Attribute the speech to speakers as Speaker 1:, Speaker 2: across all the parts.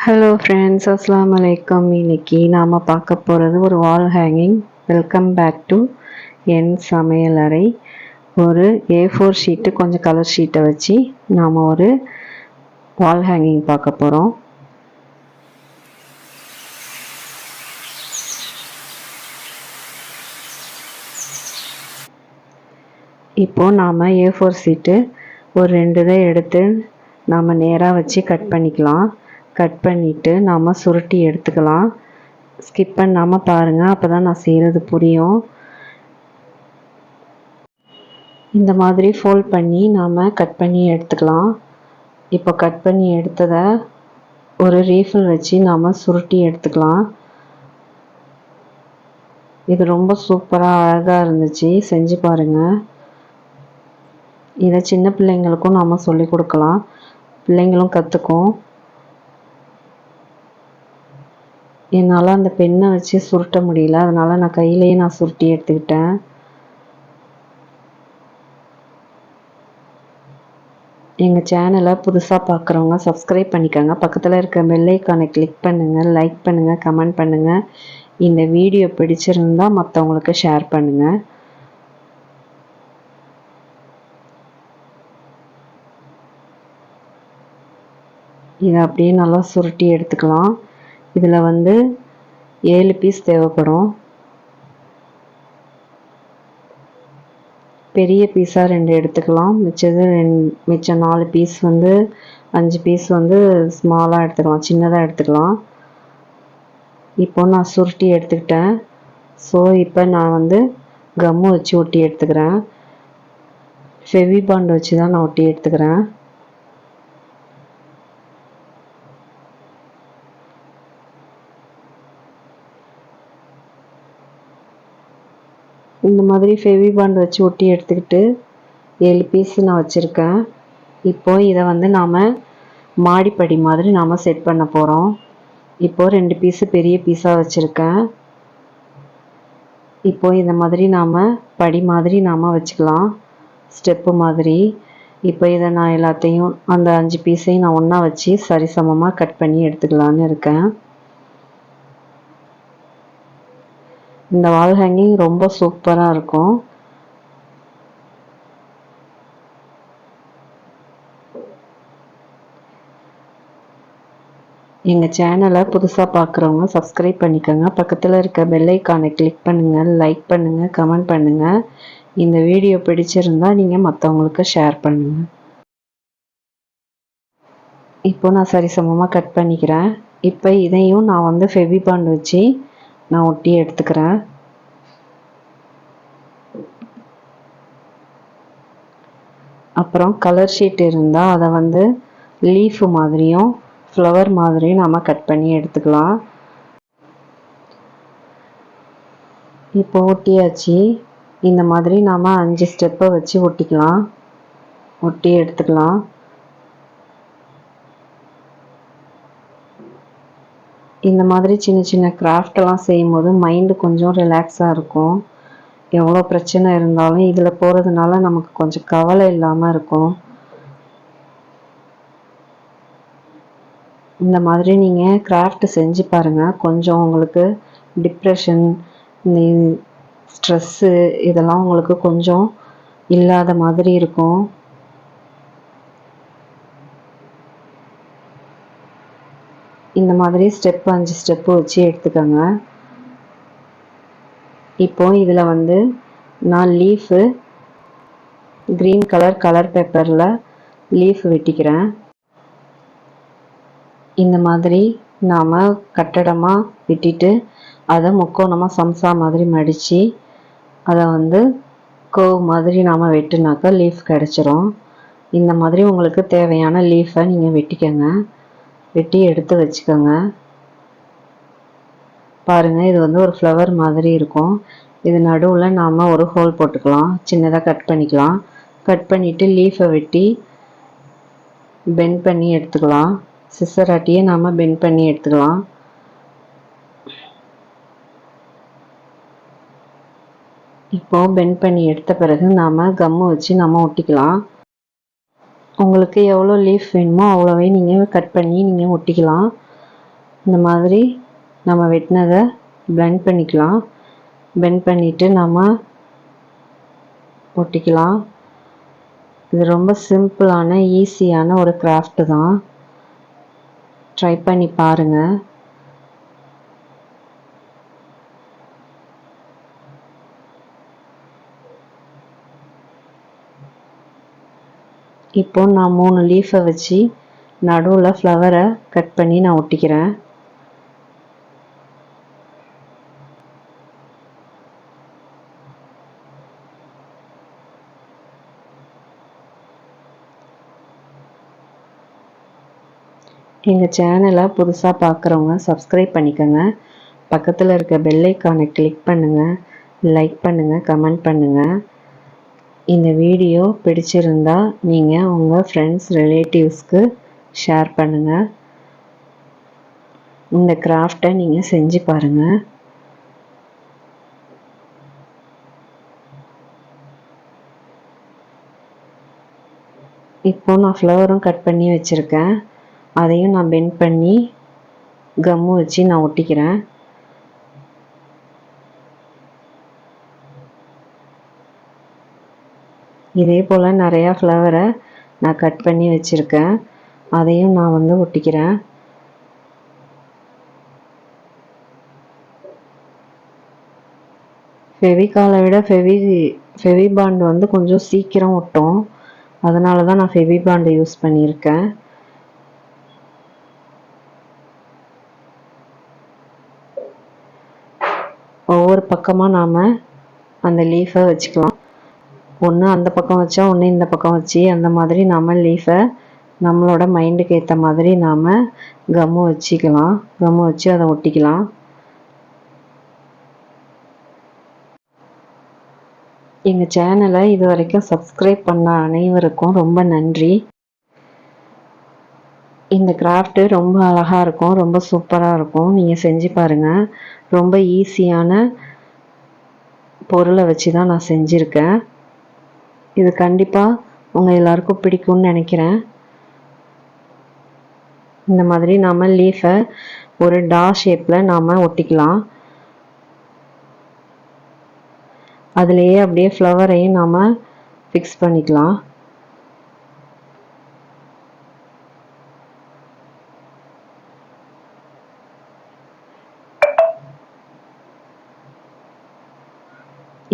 Speaker 1: Hello friends அஸ்லாம் வலைக்கம் இன்னைக்கு நாம் பார்க்க போகிறது ஒரு wall hanging welcome back to என் சமையலறை ஒரு ஏ ஃபோர் ஷீட்டு கொஞ்சம் கலர் ஷீட்டை வச்சு நாம் ஒரு வால் ஹேங்கிங் பார்க்க போகிறோம் இப்போது நாம் ஏ ஃபோர் ஷீட்டு ஒரு ரெண்டு இதை எடுத்து நாம் நேராக வச்சு கட் பண்ணிக்கலாம். கட் பண்ணிவிட்டு நாம் சுருட்டி எடுத்துக்கலாம். ஸ்கிப் பண்ணாமல் பாருங்கள் அப்போ தான் நான் செய்கிறது புரியும். இந்த மாதிரி ஃபோல்ட் பண்ணி நாம் கட் பண்ணி எடுத்துக்கலாம். இப்போ கட் பண்ணி எடுத்ததை ஒரு ரீஃபில் வச்சு நாம் சுருட்டி எடுத்துக்கலாம். இது ரொம்ப சூப்பராக அழகாக இருந்துச்சு செஞ்சு பாருங்கள் இதை சின்ன பிள்ளைங்களுக்கும் நாம் சொல்லி கொடுக்கலாம். பிள்ளைங்களும் கற்றுக்கும் என்னால் அந்த பெண்ணை வச்சு சுருட்ட முடியல. அதனால் நான் கையிலேயே நான் சுருட்டி எடுத்துக்கிட்டேன். எங்கள் சேனலை புதுசாக பார்க்குறவங்க சப்ஸ்கிரைப் பண்ணிக்கோங்க. பக்கத்தில் இருக்க பெல்லைக்கானை கிளிக் பண்ணுங்கள் லைக் பண்ணுங்கள் கமெண்ட் பண்ணுங்கள் இந்த வீடியோ பிடிச்சிருந்தால் மற்றவங்களுக்கு ஷேர் பண்ணுங்கள் இதை அப்படியே நல்லா சுருட்டி எடுத்துக்கலாம். இதில் வந்து ஏழு பீஸ் தேவைப்படும். பெரிய பீஸாக ரெண்டு எடுத்துக்கலாம். மிச்சது ரெண் மிச்சம் நாலு பீஸ் வந்து அஞ்சு பீஸ் வந்து ஸ்மாலாக எடுத்துக்கலாம். சின்னதாக எடுத்துக்கலாம். இப்போ நான் சுருட்டி எடுத்துக்கிட்டேன். ஸோ இப்போ நான் வந்து கம்மு வச்சு ஒட்டி எடுத்துக்கிறேன். ஃபெவி பாண்ட் வச்சு தான் நான் ஒட்டி எடுத்துக்கிறேன். இந்த மாதிரி ஃபெவி பாண்ட் வச்சு ஒட்டி எடுத்துக்கிட்டு ஏழு பீஸ் நான் வச்சுருக்கேன். இப்போது இதை வந்து நாம் மாடிப்படி மாதிரி நாம் செட் பண்ண போகிறோம் இப்போது ரெண்டு பீஸு பெரிய பீஸாக வச்சுருக்கேன். இப்போ இந்த மாதிரி நாம் படி மாதிரி நாம் வச்சுக்கலாம். ஸ்டெப்பு மாதிரி. இப்போ இதை நான் எல்லாத்தையும் அந்த அஞ்சு பீஸையும் நான் ஒன்றா வச்சு சரிசமமாக கட் பண்ணி எடுத்துக்கலான்னு இருக்கேன். இந்த வால் ஹேங்கிங் ரொம்ப சூப்பராக இருக்கும். எங்கள் சேனலை புதுசாக பார்க்குறவங்க சப்ஸ்கிரைப் பண்ணிக்கோங்க. பக்கத்தில் இருக்க பெல்லைக்கானை கிளிக் பண்ணுங்கள் லைக் பண்ணுங்கள் கமெண்ட் பண்ணுங்கள் இந்த வீடியோ பிடிச்சிருந்தால் நீங்கள் மற்றவங்களுக்கு ஷேர் பண்ணுங்கள் இப்போ நான் சரிசமமாக கட் பண்ணிக்கிறேன். இப்போ இதையும் நான் வந்து ஃபெவி பாண்ட் வச்சு நான் ஒட்டி எடுத்துக்கிறேன். அப்புறம் கலர் ஷீட் இருந்தால் அதை வந்து லீஃபு மாதிரியும் ஃப்ளவர் மாதிரியும் நாம் கட் பண்ணி எடுத்துக்கலாம். இப்போ ஒட்டியாச்சு. இந்த மாதிரி நாம் அஞ்சு ஸ்டெப்பை வச்சு ஒட்டிக்கலாம். ஒட்டி எடுத்துக்கலாம். இந்த மாதிரி சின்ன சின்ன கிராஃப்டெல்லாம் செய்யும்போது மைண்டு கொஞ்சம் ரிலாக்ஸாக இருக்கும். எவ்வளோ பிரச்சனை இருந்தாலும் இதில் போகிறதுனால நமக்கு கொஞ்சம் கவலை இல்லாமல் இருக்கும். இந்த மாதிரி நீங்கள் கிராஃப்ட் செஞ்சு பாருங்கள் கொஞ்சம் உங்களுக்கு டிப்ரெஷன் இந்த ஸ்ட்ரெஸ்ஸு இதெல்லாம் உங்களுக்கு கொஞ்சம் இல்லாத மாதிரி இருக்கும். இந்த மாதிரி ஸ்டெப் அஞ்சு ஸ்டெப்பு வச்சு எடுத்துக்கோங்க. இப்போ இதில் வந்து நான் லீஃபு க்ரீன் கலர் கலர் பேப்பரில் லீஃப் வெட்டிக்கிறேன். இந்த மாதிரி நாம் கட்டடமாக வெட்டிட்டு அதை முக்கோணமாக சம்சா மாதிரி மடித்து அதை வந்து கோவ் மாதிரி நாம் வெட்டினாக்கா லீஃப் கிடச்சிரும். இந்த மாதிரி உங்களுக்கு தேவையான லீஃபை நீங்கள் வெட்டிக்கோங்க. வெட்டி எடுத்து வச்சுக்கோங்க. பாருங்கள் இது வந்து ஒரு ஃப்ளவர் மாதிரி இருக்கும். இது நடுவில் நாம் ஒரு ஹோல் போட்டுக்கலாம். சின்னதாக கட் பண்ணிக்கலாம். கட் பண்ணிவிட்டு லீஃபை வெட்டி பெண்ட் பண்ணி எடுத்துக்கலாம். சிசராட்டியே நாம் பெண்ட் பண்ணி எடுத்துக்கலாம். இப்போது பெண்ட் பண்ணி எடுத்த பிறகு நாம் கம்மு வச்சு நம்ம ஒட்டிக்கலாம். உங்களுக்கு எவ்வளோ லீஃப் வேணுமோ அவ்வளோவே நீங்கள் கட் பண்ணி நீங்கள் ஒட்டிக்கலாம். இந்த மாதிரி நம்ம வெட்டினதை பிளெண்ட் பண்ணிக்கலாம். பிளெண்ட் பண்ணிவிட்டு நம்ம ஒட்டிக்கலாம். இது ரொம்ப சிம்பிளான ஈஸியான ஒரு கிராஃப்ட் தான். ட்ரை பண்ணி பாருங்கள் இப்போ நான் மூணு லீஃபை வச்சு நடுவில் ஃப்ளவரை கட் பண்ணி நான் ஒட்டிக்கிறேன். எங்கள் சேனலை புதுசாக பார்க்குறவங்க சப்ஸ்கிரைப் பண்ணிக்கோங்க. பக்கத்தில் இருக்க பெல்லைக்கானை கிளிக் பண்ணுங்கள் லைக் பண்ணுங்கள் கமெண்ட் பண்ணுங்கள் இந்த வீடியோ பிடிச்சிருந்தா நீங்கள் உங்கள் ஃப்ரெண்ட்ஸ் ரிலேட்டிவ்ஸ்க்கு ஷேர் பண்ணுங்கள் இந்த கிராஃப்டை நீங்கள் செஞ்சு பாருங்கள் இப்போ நான் ஃப்ளவரும் கட் பண்ணி வச்சுருக்கேன். அதையும் நான் பெண்ட் பண்ணி கம்மு வச்சு நான் ஒட்டிக்கிறேன். இதே போல் நிறையா ஃப்ளவரை நான் கட் பண்ணி வச்சுருக்கேன். அதையும் நான் வந்து ஒட்டிக்கிறேன். ஃபெவிகாலை விட ஃபெவி ஃபெவி பாண்ட் வந்து கொஞ்சம் சீக்கிரம் ஒட்டும். அதனால தான் நான் ஃபெவி பாண்டை யூஸ் பண்ணியிருக்கேன். ஒவ்வொரு பக்கமாக நாம் அந்த லீஃபை வச்சுக்கலாம். ஒன்று அந்த பக்கம் வச்சா ஒன்று இந்த பக்கம் வச்சு அந்த மாதிரி நாம் லீஃபை நம்மளோட மைண்டுக்கு ஏற்ற மாதிரி நாம் கம்மு வச்சுக்கலாம். கம்மு வச்சு அதை ஒட்டிக்கலாம். எங்கள் சேனலை இது வரைக்கும் சப்ஸ்கிரைப் பண்ண அனைவருக்கும் ரொம்ப நன்றி. இந்த கிராஃப்ட்டு ரொம்ப அழகாக இருக்கும் ரொம்ப சூப்பராக இருக்கும். நீங்கள் செஞ்சு பாருங்கள் ரொம்ப ஈஸியான பொருளை வச்சு தான் நான் செஞ்சுருக்கேன். இது கண்டிப்பாக உங்கள் எல்லாருக்கும் பிடிக்கும்னு நினைக்கிறேன். இந்த மாதிரி நாம் லீஃபை ஒரு டா ஷேப்பில் நாம் ஒட்டிக்கலாம். அதுலேயே அப்படியே ஃப்ளவரையும் நாம் ஃபிக்ஸ் பண்ணிக்கலாம்.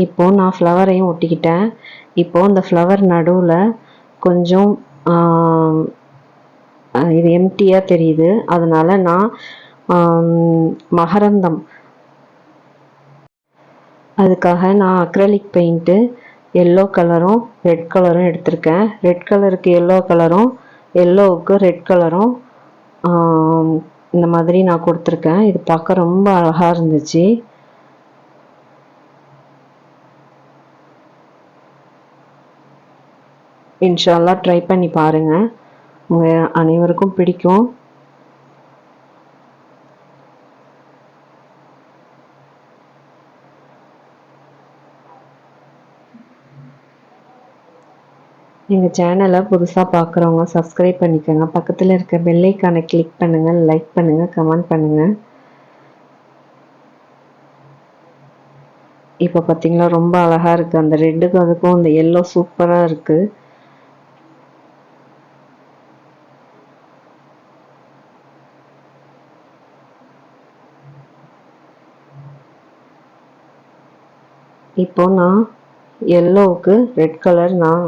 Speaker 1: இப்போ நான் ஃப்ளவரையும் ஒட்டிக்கிட்டேன். இப்போ இந்த ஃப்ளவர் நடுவில் கொஞ்சம் இது எம்டியாக தெரியுது. அதனால நான் மகரந்தம். அதுக்காக நான் அக்ரலிக் பெயிண்ட்டு எல்லோ கலரும் ரெட் கலரும் எடுத்திருக்கேன். ரெட் கலருக்கு எல்லோ கலரும் எல்லோவுக்கு ரெட் கலரும் இந்த மாதிரி நான் கொடுத்துருக்கேன். இது பார்க்க ரொம்ப அழகாக இருந்துச்சு. இன்ஷால்லா ட்ரை பண்ணி பாருங்கள் உங்கள் அனைவருக்கும் பிடிக்கும். எங்கள் சேனலை புதுசாக பார்க்குறவங்க சப்ஸ்கிரைப் பண்ணிக்கோங்க. பக்கத்தில் இருக்க பெல்லைக்கானை கிளிக் பண்ணுங்கள் லைக் பண்ணுங்கள் கமெண்ட் பண்ணுங்கள் இப்போ பார்த்தீங்களா ரொம்ப அழகாக இருக்குது அந்த ரெட்டுக்கும் அதுக்கும் அந்த எல்லோ சூப்பராக இருக்குது இப்போ நான் எல்லோவுக்கு ரெட் கலர் நான்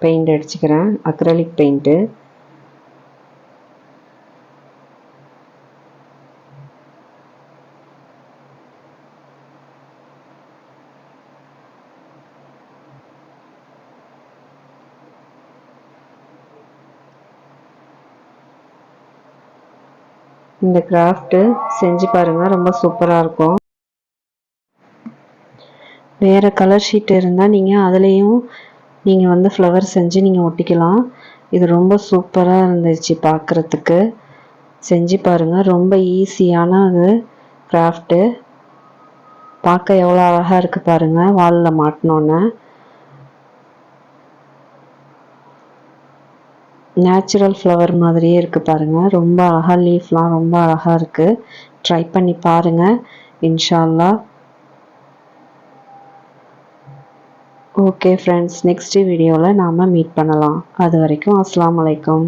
Speaker 1: பெயிண்ட் அடிச்சுக்கிறேன். அக்ரலிக் பெயிண்ட்டு இந்த கிராஃப்ட்டு செஞ்சு பாருங்கள் ரொம்ப சூப்பராக இருக்கும். வேறு கலர் ஷீட் இருந்தால் நீங்கள் அதுலேயும் நீங்கள் வந்து ஃப்ளவர் செஞ்சு நீங்கள் ஒட்டிக்கலாம். இது ரொம்ப சூப்பராக இருந்துச்சு பார்க்குறதுக்கு செஞ்சு பாருங்கள் ரொம்ப ஈஸியான அது கிராஃப்ட்டு பார்க்க எவ்வளோ அழகாக இருக்குது பாருங்கள் வாலில் மாட்டினோன்னே. நேச்சுரல் ஃப்ளவர் மாதிரியே இருக்குது பாருங்கள் ரொம்ப அழகாக லீஃப்லாம் ரொம்ப அழகாக இருக்குது ட்ரை பண்ணி பாருங்கள் இன்ஷா ஓகே ஃப்ரெண்ட்ஸ் நெக்ஸ்ட் வீடியோவில் நாம் மீட் பண்ணலாம். அது வரைக்கும் அஸ்லாம் வலைக்கம்